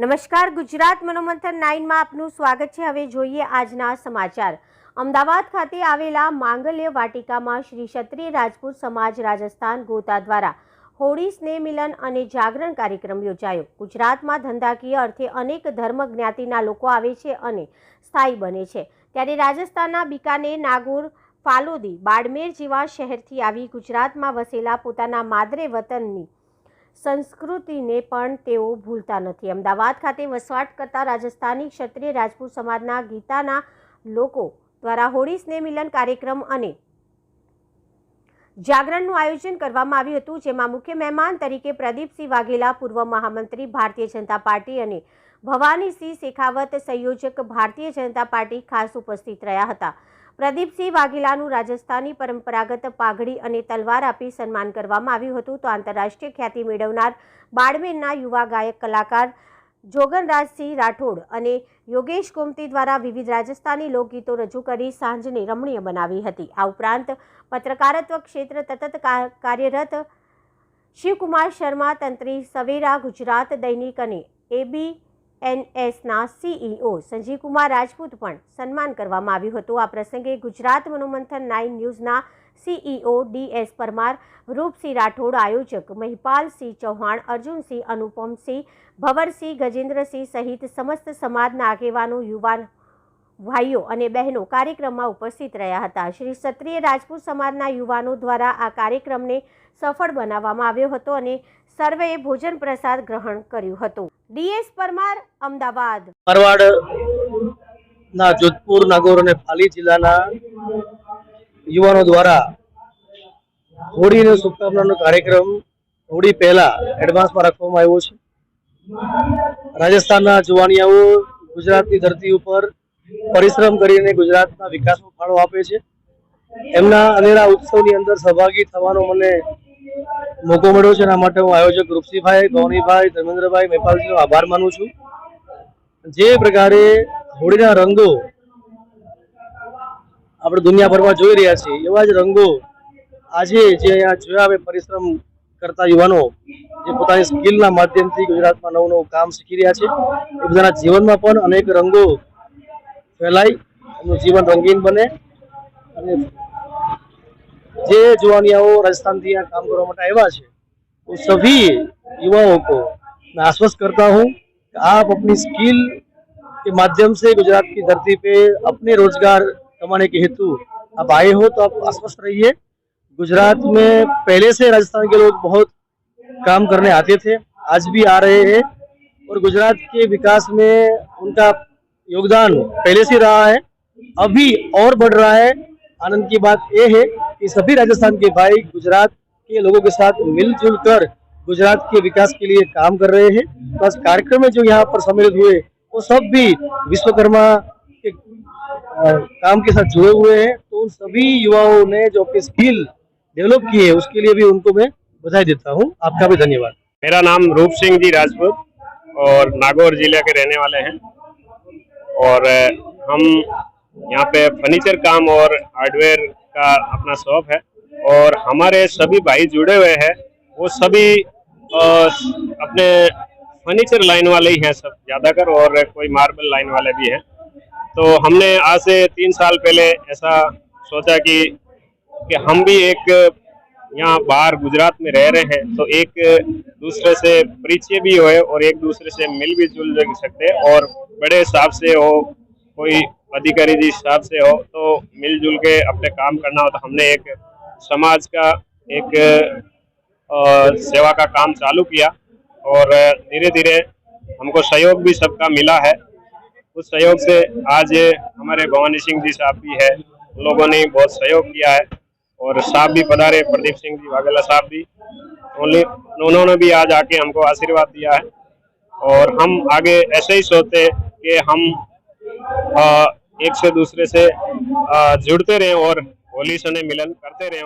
નમસ્કાર, ગુજરાત મનોમંથન નાઇનમાં આપનું સ્વાગત છે. હવે જોઈએ આજના સમાચાર. અમદાવાદ ખાતે આવેલા માંગલ્ય વાટિકામાં શ્રી ક્ષત્રિય રાજપૂત સમાજ રાજસ્થાન ગોતા દ્વારા હોળી, સ્નેહ મિલન અને જાગરણ કાર્યક્રમ યોજાયો. ગુજરાતમાં ધંધાકીય અર્થે અનેક ધર્મ જ્ઞાતિના લોકો આવે છે અને સ્થાયી બને છે. ત્યારે રાજસ્થાનના બિકાનેર, નાગોર, ફાલોદી, બાડમેર જેવા શહેરથી આવી ગુજરાતમાં વસેલા પોતાના માદરે વતનની સંસ્કૃતિને પણ તેઓ ભૂલતા નથી. અમદાવાદ ખાતે વસવાટ કરતા રાજસ્થાની ક્ષત્રિય રાજપૂત સમાજના ગીતાના લોકો દ્વારા હોળી, સ્નેહ મિલન કાર્યક્રમ અને જાગરણનું આયોજન કરવામાં આવ્યું હતું, જેમાં મુખ્ય મહેમાન તરીકે પ્રદીપસિંહ વાઘેલા, પૂર્વ મહામંત્રી ભારતીય જનતા પાર્ટી અને ભવાનીસિંહ શેખાવત, સંયોજક ભારતીય જનતા પાર્ટી ખાસ ઉપસ્થિત રહ્યા હતા. પ્રદીપસિંહ વાઘેલાનું રાજસ્થાની પરંપરાગત પાઘડી અને તલવાર આપી સન્માન કરવામાં આવ્યું હતું. તો આંતરરાષ્ટ્રીય ખ્યાતિ મેળવનાર બાડમેરના યુવા ગાયક કલાકાર જોગનરાજસિંહ રાઠોડ અને યોગેશ ગોમતી દ્વારા વિવિધ રાજસ્થાની લોકગીતો રજૂ કરી સાંજને રમણીય બનાવી હતી. આ ઉપરાંત પત્રકારત્વ ક્ષેત્ર સતત કાર્યરત શિવકુમાર શર્મા, તંત્રી સવેરા, ગુજરાત દૈનિક અને એબી એનએસના સીઈઓ સંજીવકુમાર રાજપૂત પણ સન્માન કરવામાં આવ્યું હતું. આ પ્રસંગે ગુજરાત મનોમંથન નાઇન ન્યૂઝના સીઈઓ ડીએસ પરમાર, રૂપસિંહ રાઠોડ, આયોજક મહિપાલસિંહ ચૌહાણ, અર્જુનસિંહ અનુપમસિંહ, ભવરસિંહ ગજેન્દ્રસિંહ સહિત સમસ્ત સમાજના આગેવાનો, યુવાન ભાઈઓ અને બહેનો કાર્યક્રમમાં ઉપસ્થિત રહ્યા હતા. શ્રી ક્ષત્રિય રાજપૂત સમાજના યુવાનો દ્વારા આ કાર્યક્રમને સફળ બનાવવામાં આવ્યો હતો અને સર્વેએ ભોજન પ્રસાદ ગ્રહણ કર્યું હતું. ડીએસ પરમાર, અમદાવાદ. મારવાડ ના જોધપુર, નાગોર અને પાલી જિલ્લાના યુવાનો દ્વારા હોળીનો શુભકામનાનો કાર્યક્રમ હોળી પહેલા એડવાન્સમાં રાખવામાં આવ્યો છે. રાજસ્થાનના જુવાનિયાઓ ગુજરાતની ધરતી ઉપર પરિશ્રમ કરીને ગુજરાતના વિકાસમાં ફાળો આપે છે. એમના અનેરા ઉત્સવની અંદર સહભાગી થવાનો મને મોકો મળ્યો છે. એના માટે હું આયોજક રૂપસીભાઈ ગૌનીભાઈ ધર્મેન્દ્રભાઈ મેપાલજીનો આભાર માનું છું. જે પ્રકારે હોળીના રંગો આપણે દુનિયાભરમાં જોઈ રહ્યા છીએ, એવા જ રંગો આજે જે અહીંયા જોયા હવે પરિશ્રમ કરતા યુવાનો જે પોતાની સ્કિલના માધ્યમથી ગુજરાતમાં નવું નવું કામ શીખી રહ્યા છે. એ બધાના જીવનમાં પણ અનેક રંગો ફેલાય એમનું જીવન રંગીન બને અને જે जुआनियाओं राजस्थान થી यहाँ काम करने માટે આવ્યા છે वो सभी युवाओं को मैं आश्वस्त करता हूँ कि आप अपनी स्किल के माध्यम से गुजरात की धरती पे अपने रोजगार कमाने के हेतु आप आए हो तो आप आश्वस्त रहिए गुजरात में पहले से राजस्थान के लोग बहुत काम करने आते थे आज भी आ रहे हैं और गुजरात के विकास में उनका योगदान पहले से रहा है, अभी और बढ़ रहा है। आनंद की बात यह है कि सभी राजस्थान के भाई गुजरात के लोगों के साथ मिलजुल कर गुजरात के विकास के लिए काम कर रहे हैं। आज कार्यक्रम में जो यहाँ पर सम्मिलित हुए, वो सब भी विश्वकर्मा के काम के साथ जुड़े हुए हैं। तो उन सभी युवाओं ने जो अपनी स्किल डेवलप किए है, उसके लिए भी उनको मैं बधाई देता हूँ। आपका भी धन्यवाद। मेरा नाम रूप सिंह जी राजपूत और नागौर ज़िले के रहने वाले हैं। और हम यहाँ पे फर्नीचर काम और हार्डवेयर का अपना शॉप है और हमारे सभी भाई जुड़े हुए हैं, वो सभी अपने फर्नीचर लाइन वाले ही हैं सब, ज़्यादातर और कोई मार्बल लाइन वाले भी हैं। तो हमने आज से तीन साल पहले ऐसा सोचा कि कि हम भी एक यहाँ बाहर गुजरात में रह रहे हैं तो एक दूसरे से परिचय भी होए और एक दूसरे से मिल भी जुल सकते और बड़े हिसाब से हो, कोई अधिकारी जी हिसाब से हो तो मिलजुल के अपने काम करना हो तो हमने एक समाज का एक सेवा का काम चालू किया और धीरे धीरे हमको सहयोग भी सबका मिला है। उस सहयोग से आज हमारे भवानी सिंह जी साहब भी है लोगों ने बहुत सहयोग किया है और साहब भी पधारे, प्रदीप सिंह जी वाघेला साहब भी उन्होंने भी आज आके हमको आशीर्वाद दिया है और हम आगे ऐसे ही सोचते कि हम अ, एक से दूसरे से अ, जुड़ते रहें और होली सने मिलन करते रहें